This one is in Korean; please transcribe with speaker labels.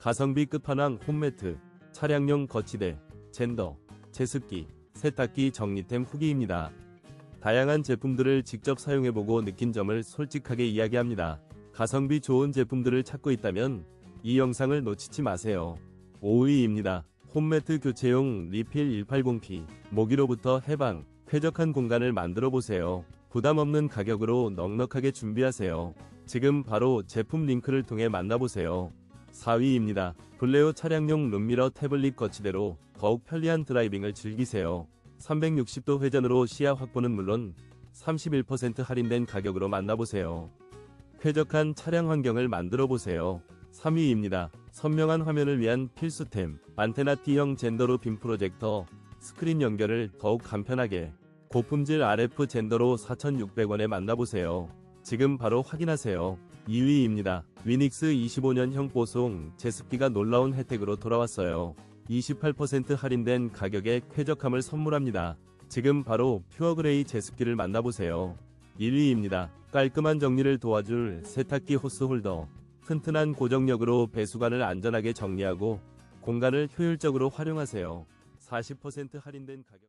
Speaker 1: 가성비 끝판왕 홈매트, 차량용 거치대, 젠더, 제습기, 세탁기 정리템 후기입니다. 다양한 제품들을 직접 사용해보고 느낀 점을 솔직하게 이야기합니다. 가성비 좋은 제품들을 찾고 있다면 이 영상을 놓치지 마세요. 5위입니다. 홈매트 교체용 리필 180P 모기로부터 해방, 쾌적한 공간을 만들어 보세요. 부담 없는 가격으로 넉넉하게 준비하세요. 지금 바로 제품 링크를 통해 만나보세요. 4위입니다. 블레오 차량용 룸미러 태블릿 거치대로 더욱 편리한 드라이빙을 즐기세요. 360도 회전으로 시야 확보는 물론 31% 할인된 가격으로 만나보세요. 쾌적한 차량 환경을 만들어 보세요. 3위입니다. 선명한 화면을 위한 필수템 안테나 T형 젠더로 빔 프로젝터 스크린 연결을 더욱 간편하게 고품질 RF 젠더로 4,600원에 만나보세요. 지금 바로 확인하세요. 2위입니다. 위닉스 25년형 보송 제습기가 놀라운 혜택으로 돌아왔어요. 28% 할인된 가격에 쾌적함을 선물합니다. 지금 바로 퓨어그레이 제습기를 만나보세요. 1위입니다. 깔끔한 정리를 도와줄 세탁기 호스 홀더. 튼튼한 고정력으로 배수관을 안전하게 정리하고 공간을 효율적으로 활용하세요. 40% 할인된 가격